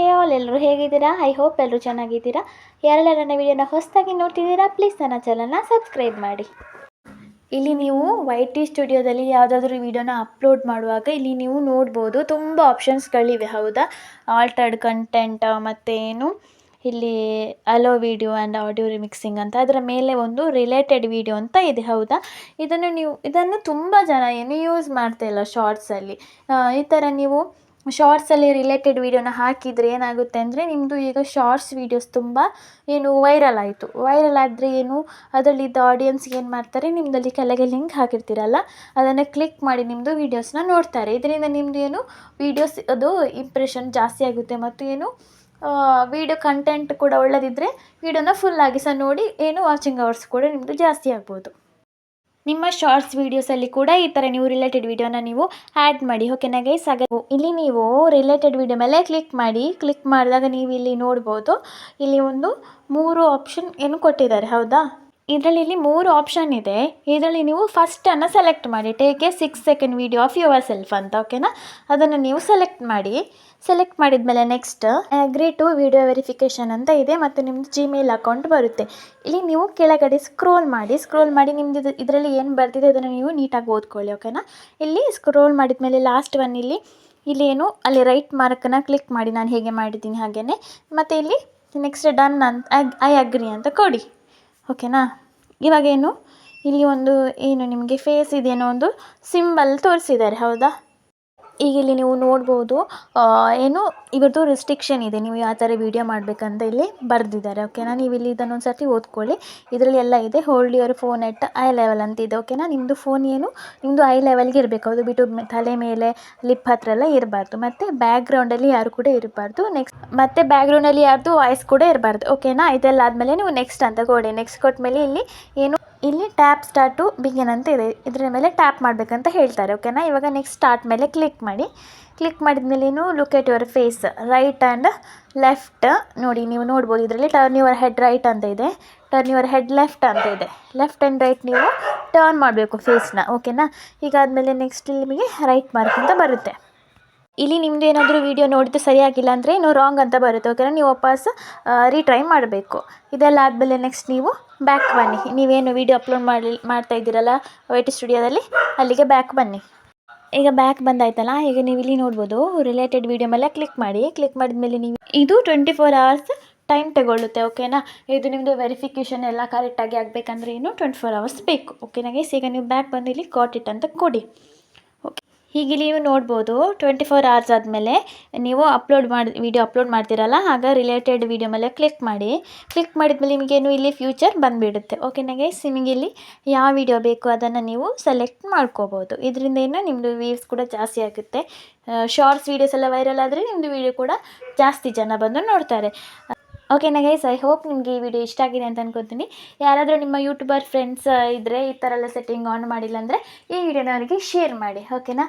ಹೇ all ಎಲ್ಲರೂ ಹೇಗಿದ್ದೀರಾ? I hope ಎಲ್ಲರೂ ಚೆನ್ನಾಗಿದ್ದೀರಾ? ಯಾರೆಲ್ಲ ನನ್ನ ವಿಡಿಯೋನ ಹೊಸದಾಗಿ ನೋಡ್ತಿದ್ದೀರಾ? ಪ್ಲೀಸ್ ನನ್ನ ಚಾನಲ್ನ ಸಬ್ಸ್ಕ್ರೈಬ್ ಮಾಡಿ. ಇಲ್ಲಿ ನೀವು ವೈ ಟಿ ಸ್ಟುಡಿಯೋದಲ್ಲಿ ಯಾವುದಾದ್ರೂ ವಿಡಿಯೋನ ಅಪ್ಲೋಡ್ ಮಾಡುವಾಗ ಇಲ್ಲಿ ನೀವು ನೋಡ್ಬೋದು. ತುಂಬ ಆಪ್ಷನ್ಸ್ಗಳಿವೆ ಹೌದಾ? ಆಲ್ಟರ್ಡ್ ಕಂಟೆಂಟ್ ಮತ್ತೇನು ಇಲ್ಲಿ allow video and audio remixing ಅಂತ. ಅದರ ಮೇಲೆ ಒಂದು ರಿಲೇಟೆಡ್ ವಿಡಿಯೋ ಅಂತ ಇದೆ, ಹೌದಾ? ಇದನ್ನು ನೀವು, ಇದನ್ನು ತುಂಬ ಜನ ಏನು ಯೂಸ್ ಮಾಡ್ತಾ ಇಲ್ಲ ಶಾರ್ಟ್ಸಲ್ಲಿ ಈ ಥರ ನೀವು ಶಾರ್ಟ್ಸಲ್ಲಿ ರಿಲೇಟೆಡ್ ವೀಡಿಯೋನ ಹಾಕಿದರೆ ಏನಾಗುತ್ತೆ ಅಂದರೆ ನಿಮ್ಮದು ಈಗ ಶಾರ್ಟ್ಸ್ ವೀಡಿಯೋಸ್ ತುಂಬ ಏನು ವೈರಲ್ ಆಯಿತು. ವೈರಲ್ ಆದರೆ ಏನು, ಅದರಲ್ಲಿದ್ದ ಆಡಿಯನ್ಸ್ ಏನು ಮಾಡ್ತಾರೆ ನಿಮ್ಮದಲ್ಲಿ ಕೆಳಗೆ ಲಿಂಕ್ ಹಾಕಿರ್ತೀರಲ್ಲ, ಅದನ್ನು ಕ್ಲಿಕ್ ಮಾಡಿ ನಿಮ್ಮದು ವೀಡಿಯೋಸ್ನ ನೋಡ್ತಾರೆ. ಇದರಿಂದ ನಿಮ್ಮದು ಏನು ವೀಡಿಯೋಸ್ ಅದು ಇಂಪ್ರೆಷನ್ ಜಾಸ್ತಿ ಆಗುತ್ತೆ ಮತ್ತು ಏನು ವೀಡಿಯೋ ಕಂಟೆಂಟ್ ಕೂಡ ಒಳ್ಳೆದಿದ್ದರೆ ವೀಡಿಯೋನ ಫುಲ್ಲಾಗಿ ಸಹ ನೋಡಿ, ಏನು ವಾಚಿಂಗ್ ಅವರ್ಸ್ ಕೂಡ ನಿಮ್ಮದು ಜಾಸ್ತಿ ಆಗ್ಬೋದು. ನಿಮ್ಮ ಶಾರ್ಟ್ಸ್ ವೀಡಿಯೋಸಲ್ಲಿ ಕೂಡ ಈ ಥರ ನೀವು ರಿಲೇಟೆಡ್ ವಿಡಿಯೋನ ನೀವು ಆ್ಯಡ್ ಮಾಡಿ. ಓಕೆನಾ ಗೈಸ್ ಇಲ್ಲಿ ನೀವು ರಿಲೇಟೆಡ್ ವಿಡಿಯೋ ಮೇಲೆ ಕ್ಲಿಕ್ ಮಾಡಿ. ಕ್ಲಿಕ್ ಮಾಡಿದಾಗ ನೀವು ಇಲ್ಲಿ ನೋಡ್ಬೋದು. ಇಲ್ಲಿ ಒಂದು ಮೂರು ಆಪ್ಷನ್ ಏನು ಕೊಟ್ಟಿದ್ದಾರೆ, ಹೌದಾ? ಇದರಲ್ಲಿ ಇಲ್ಲಿ ಮೂರು ಆಪ್ಷನ್ ಇದೆ. ಇದರಲ್ಲಿ ನೀವು ಫಸ್ಟನ್ನು ಸೆಲೆಕ್ಟ್ ಮಾಡಿ. Take a six second video of yourself ಅಂತ ಓಕೆನಾ ಅದನ್ನು ನೀವು ಸೆಲೆಕ್ಟ್ ಮಾಡಿ. ಸೆಲೆಕ್ಟ್ ಮಾಡಿದ ಮೇಲೆ next agree to video verification ಅಂತ ಇದೆ ಮತ್ತು ನಿಮ್ಮದು ಜಿಮೇಲ್ ಅಕೌಂಟ್ ಬರುತ್ತೆ. ಇಲ್ಲಿ ನೀವು ಕೆಳಗಡೆ ಸ್ಕ್ರೋಲ್ ಮಾಡಿ ಸ್ಕ್ರೋಲ್ ಮಾಡಿ ನಿಮ್ಮದು ಇದರಲ್ಲಿ ಏನು ಬರ್ತಿದೆ ಅದನ್ನು ನೀವು ನೀಟಾಗಿ ಓದ್ಕೊಳ್ಳಿ ಓಕೆನಾ ಇಲ್ಲಿ ಸ್ಕ್ರೋಲ್ ಮಾಡಿದ್ಮೇಲೆ ಲಾಸ್ಟ್ ಒನ್ ಇಲ್ಲಿ ಇಲ್ಲಿ ಏನು, ಅಲ್ಲಿ ರೈಟ್ ಮಾರ್ಕನ್ನು ಕ್ಲಿಕ್ ಮಾಡಿ. ನಾನು ಹೇಗೆ ಮಾಡಿದ್ದೀನಿ ಹಾಗೆಯೇ ಮತ್ತು ಇಲ್ಲಿ ನೆಕ್ಸ್ಟ್ ಡನ್ ಅಂತ ಐ ಅಗ್ರಿ ಅಂತ ಕೊಡಿ. ಓಕೆನಾ ಇವಾಗೇನು? ಇಲ್ಲಿ ಒಂದು ಏನು ನಿಮಗೆ ಫೇಸ್ ಇದೇನೋ ಒಂದು ಸಿಂಬಲ್ ತೋರಿಸಿದ್ದಾರೆ ಹೌದಾ? ಈಗ ಇಲ್ಲಿ ನೀವು ನೋಡ್ಬೋದು ಏನು ಇವ್ರದ್ದು ರಿಸ್ಟ್ರಿಕ್ಷನ್ ಇದೆ. ನೀವು ಯಾವ ಥರ ವೀಡಿಯೋ ಮಾಡಬೇಕಂತ ಇಲ್ಲಿ ಬರೆದಿದ್ದಾರೆ ಓಕೆನಾ ನೀವು ಇಲ್ಲಿ ಇದನ್ನು ಒಂದು ಸರ್ತಿ ಓದ್ಕೊಳ್ಳಿ. ಇದರಲ್ಲಿ ಎಲ್ಲ ಇದೆ. Hold your phone at eye level ಅಂತ ಇದೆ ಓಕೆನಾ ನಿಮ್ಮದು ಫೋನ್ ಏನು? ನಿಮ್ಮದು ಐ ಲೆವೆಲ್ಗೆ ಇರಬೇಕು. ಅದು ಬಿಟ್ಟು ತಲೆ ಮೇಲೆ ಲಿಪ್ ಹತ್ರ ಎಲ್ಲ ಇರಬಾರ್ದು. ಮತ್ತು ಬ್ಯಾಕ್ಗ್ರೌಂಡಲ್ಲಿ ಯಾರು ಕೂಡ ಇರಬಾರ್ದು. ನೆಕ್ಸ್ಟ್ ಮತ್ತು ಬ್ಯಾಕ್ಗ್ರೌಂಡಲ್ಲಿ ಯಾರ್ದು ವಾಯ್ಸ್ ಕೂಡ ಇರಬಾರ್ದು ಓಕೆನಾ ಇದೆಲ್ಲ ಆದಮೇಲೆ ನೀವು ನೆಕ್ಸ್ಟ್ ಅಂತ ಕೊಡಿ. ನೆಕ್ಸ್ಟ್ ಕೊಟ್ಮೇಲೆ ಇಲ್ಲಿ ಏನು ಇಲ್ಲಿ ಟ್ಯಾಪ್ ಸ್ಟಾರ್ಟು ಬಿಗಿನ್ ಅಂತ ಇದೆ. ಇದರ ಮೇಲೆ ಟ್ಯಾಪ್ ಮಾಡಬೇಕಂತ ಹೇಳ್ತಾರೆ ಓಕೆನಾ ಇವಾಗ ನೆಕ್ಸ್ಟ್ ಸ್ಟಾರ್ಟ್ ಮೇಲೆ ಕ್ಲಿಕ್ ಮಾಡಿ. ಕ್ಲಿಕ್ ಮಾಡಿದ್ಮೇಲೆ ಏನು? Look at your face right and left ನೋಡಿ, ನೀವು ನೋಡ್ಬೋದು, ಇದರಲ್ಲಿ ಟರ್ನ್ ಯುವರ್ ಹೆಡ್ ರೈಟ್ ಅಂತ ಇದೆ. ಟರ್ನ್ ಯುವರ್ ಹೆಡ್ ಲೆಫ್ಟ್ ಅಂತ ಇದೆ. ಲೆಫ್ಟ್ ಆ್ಯಂಡ್ ರೈಟ್ ನೀವು ಟರ್ನ್ ಮಾಡಬೇಕು ಫೇಸ್ನ ಓಕೆನಾ ಈಗಾದಮೇಲೆ ನೆಕ್ಸ್ಟ್ ನಿಮಗೆ ರೈಟ್ ಮಾರ್ಕ್ ಅಂತ ಬರುತ್ತೆ. ಇಲ್ಲಿ ನಿಮ್ಮದು ಏನಾದರೂ ವೀಡಿಯೋ ನೋಡಿದ್ದು ಸರಿಯಾಗಿಲ್ಲ ಅಂದರೆ ಇನ್ನೂ ರಾಂಗ್ ಅಂತ ಬರುತ್ತೆ ಓಕೆನಾ ನೀವು ವಾಪಸ್ ರೀಟ್ರೈ ಮಾಡಬೇಕು. ಇದೆಲ್ಲ ಆದಮೇಲೆ ನೆಕ್ಸ್ಟ್ ನೀವು ಬ್ಯಾಕ್ ಬನ್ನಿ. ನೀವೇನು ವೀಡಿಯೋ ಅಪ್ಲೋಡ್ ಮಾಡಿ ಮಾಡ್ತಾ ಇದ್ದೀರಲ್ಲ ವೈಟ್ ಸ್ಟುಡಿಯೋದಲ್ಲಿ ಅಲ್ಲಿಗೆ ಬ್ಯಾಕ್ ಬನ್ನಿ. ಈಗ ಬ್ಯಾಕ್ ಬಂದಾಯ್ತಲ್ಲ, ಈಗ ನೀವು ಇಲ್ಲಿ ನೋಡ್ಬೋದು ರಿಲೇಟೆಡ್ ವೀಡಿಯೋ ಮೇಲೆ ಕ್ಲಿಕ್ ಮಾಡಿ ಕ್ಲಿಕ್ ಮಾಡಿದ್ಮೇಲೆ ನೀವು, ಇದು ಟ್ವೆಂಟಿ ಫೋರ್ ಅವರ್ಸ್ ಟೈಮ್ ತಗೊಳ್ಳುತ್ತೆ ಓಕೆನಾ ಇದು ನಿಮ್ಮದು ವೆರಿಫಿಕೇಷನ್ ಎಲ್ಲ ಕರೆಕ್ಟಾಗಿ ಆಗಬೇಕಂದ್ರೆ ಏನು ಟ್ವೆಂಟಿ ಫೋರ್ ಅವರ್ಸ್ ಬೇಕು ಓಕೆನಾ ಗೈಸ್ ಈಗ ನೀವು ಬ್ಯಾಕ್ ಬಂದು ಇಲ್ಲಿ ಕಾಟ್ ಇಟ್ ಅಂತ ಕೊಡಿ. ಹೀಗೆ ನೀವು ನೋಡ್ಬೋದು ಟ್ವೆಂಟಿ ಫೋರ್ ಅವರ್ಸ್ ಆದಮೇಲೆ ನೀವು ಅಪ್ಲೋಡ್ ಮಾಡಿ ವೀಡಿಯೋ ಅಪ್ಲೋಡ್ ಮಾಡ್ತೀರಲ್ಲ, ಆಗ ರಿಲೇಟೆಡ್ ವೀಡಿಯೋ ಮೇಲೆ ಕ್ಲಿಕ್ ಮಾಡಿ. ಕ್ಲಿಕ್ ಮಾಡಿದ್ಮೇಲೆ ನಿಮಗೇನು ಇಲ್ಲಿ ಫ್ಯೂಚರ್ ಬಂದುಬಿಡುತ್ತೆ. ಓಕೆನಾ ನಿಮಗೆ ಇಲ್ಲಿ ಯಾವ ವಿಡಿಯೋ ಬೇಕು ಅದನ್ನು ನೀವು ಸೆಲೆಕ್ಟ್ ಮಾಡ್ಕೋಬೋದು. ಇದರಿಂದ ಏನು ನಿಮ್ಮದು ವೀವ್ಸ್ ಕೂಡ ಜಾಸ್ತಿ ಆಗುತ್ತೆ. ಶಾರ್ಟ್ಸ್ ವೀಡಿಯೋಸ್ ಎಲ್ಲ ವೈರಲ್ ಆದರೆ ನಿಮ್ಮದು ವೀಡಿಯೋ ಕೂಡ ಜಾಸ್ತಿ ಜನ ಬಂದು ನೋಡ್ತಾರೆ. ಓಕೆನಾ ಗೈಸ್ ಐ ಹೋಪ್ ನಿಮಗೆ ಈ ವಿಡಿಯೋ ಇಷ್ಟ ಆಗಿದೆ ಅಂತ ಅನ್ಕೋತೀನಿ. ಯಾರಾದರೂ ನಿಮ್ಮ ಯೂಟ್ಯೂಬರ್ ಫ್ರೆಂಡ್ಸ್ ಇದ್ದರೆ ಈ ಥರ ಎಲ್ಲ ಸೆಟ್ಟಿಂಗ್ ಆನ್ ಮಾಡಿಲ್ಲ ಅಂದರೆ ಈ ವಿಡಿಯೋನ ಅವರಿಗೆ ಶೇರ್ ಮಾಡಿ ಓಕೆನಾ